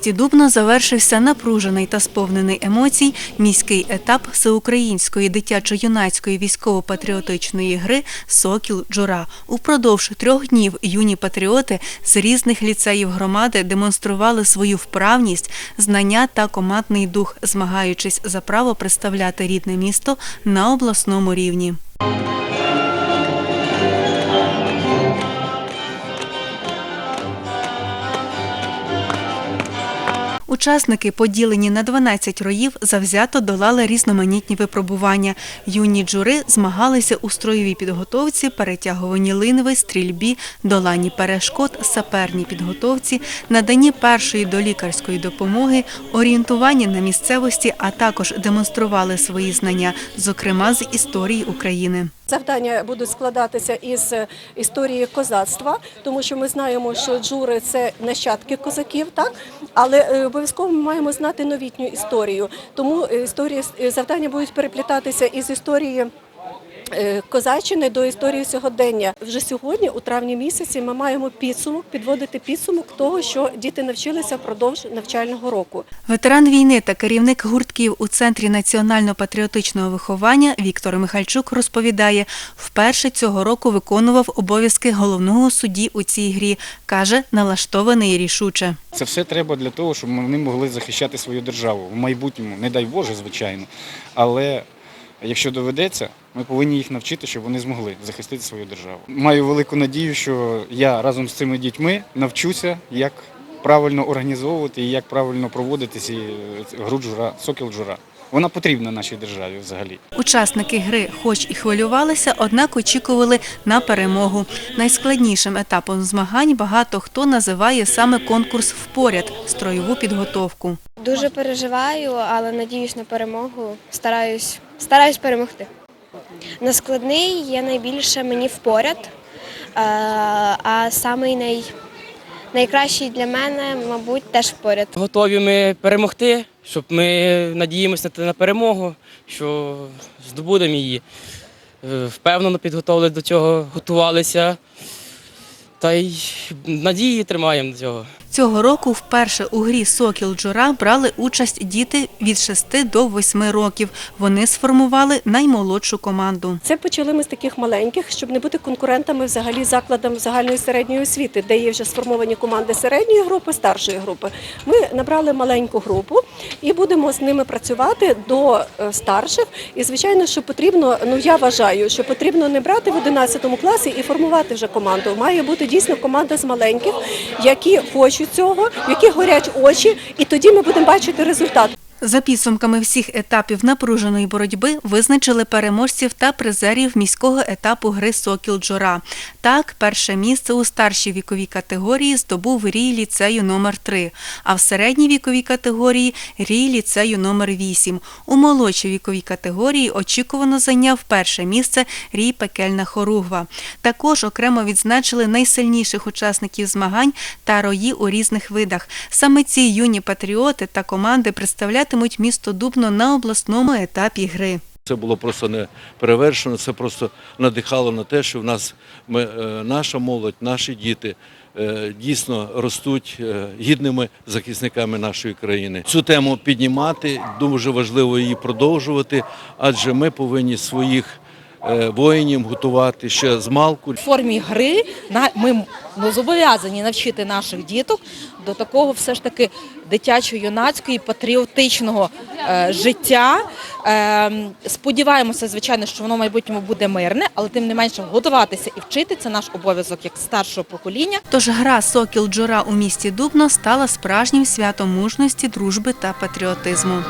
Місті Дубно завершився напружений та сповнений емоцій міський етап всеукраїнської дитячо-юнацької військово-патріотичної гри Сокіл Джура. Упродовж трьох днів юні патріоти з різних ліцеїв громади демонстрували свою вправність, знання та командний дух, змагаючись за право представляти рідне місто на обласному рівні. Учасники, поділені на 12 роїв, завзято долали різноманітні випробування. Юні джури змагалися у строєвій підготовці, перетягуванні линви, стрільбі, доланні перешкод, саперній підготовці, наданні першої долікарської допомоги, орієнтуванні на місцевості, а також демонстрували свої знання, зокрема з історії України. Завдання будуть складатися із е, історії козацтва, тому що ми знаємо, що джури це нащадки козаків, так але е, обов'язково ми маємо знати новітню історію. Тому е, історії завдання будуть переплітатися із історії. Е, Козаччини до історії сьогодення вже сьогодні, у травні місяці, ми маємо підсумок, підводити підсумок того, що діти навчилися впродовж навчального року. Ветеран війни та керівник гуртків у Центрі національно-патріотичного виховання Віктор Михальчук розповідає, вперше цього року виконував обов'язки головного судді у цій грі. Каже, налаштований рішуче. Це все треба для того, щоб вони могли захищати свою державу в майбутньому, не дай Боже, звичайно. Але якщо доведеться, ми повинні їх навчити, щоб вони змогли захистити свою державу. Маю велику надію, що я разом з цими дітьми навчуся, як правильно організовувати і як правильно проводити ці е, гру джура, сокіл джура. Вона потрібна нашій державі взагалі. Учасники гри, хоч і хвилювалися, однак очікували на перемогу. Найскладнішим етапом змагань багато хто називає саме конкурс впоряд строєву підготовку. Дуже переживаю, але надіюсь на перемогу. Стараюсь, стараюсь перемогти. На складний є найбільше мені впоряд, е, а самий най, найкращий для мене, мабуть, теж впоряд. Готові ми перемогти, щоб ми надіємося на, перемогу, що здобудемо її. Е, Впевнено підготовилися до цього, готувалися. Та й надії тримаємо до цього. Цього року вперше у грі Сокіл Джура брали участь діти від 6 до 8 років. Вони сформували наймолодшу команду. Це почали ми з таких маленьких, щоб не бути конкурентами взагалі закладам загальної середньої освіти, де є вже сформовані команди середньої групи, старшої групи. Ми набрали маленьку групу і будемо з ними працювати до е, старших. І звичайно, що потрібно, ну я вважаю, що потрібно не брати в 11 класі і формувати вже команду. Має бути дійсно команда з маленьких, які хочуть цього, яких горять очі, і тоді ми будемо бачити результат. За підсумками всіх етапів напруженої боротьби визначили переможців та призерів міського етапу гри Сокіл Джора. Так, перше місце у старшій віковій категорії здобув рій ліцею номер 3 а в середній віковій категорії рій ліцею номер 8 У молодшій віковій категорії очікувано зайняв перше місце рій Пекельна Хоругва. Також окремо відзначили найсильніших учасників змагань та рої у різних видах. Саме ці юні патріоти та команди представлятимуть місто Дубно на обласному етапі гри. Це було просто не перевершено, це просто надихало на те, що в нас ми, е, наша молодь, наші діти е, дійсно ростуть е, гідними захисниками нашої країни. Цю тему піднімати, дуже важливо її продовжувати, адже ми повинні своїх воїнів готувати ще з малку. в формі гри на- ми ну, зобов'язані навчити наших діток до такого все ж таки дитячо-юнацького і патріотичного е, життя. Е, сподіваємося, звичайно, що воно в майбутньому буде мирне, але тим не менше готуватися і вчити це наш обов'язок як старшого покоління. Тож гра Сокіл Джура у місті Дубно стала справжнім святом мужності, дружби та патріотизму.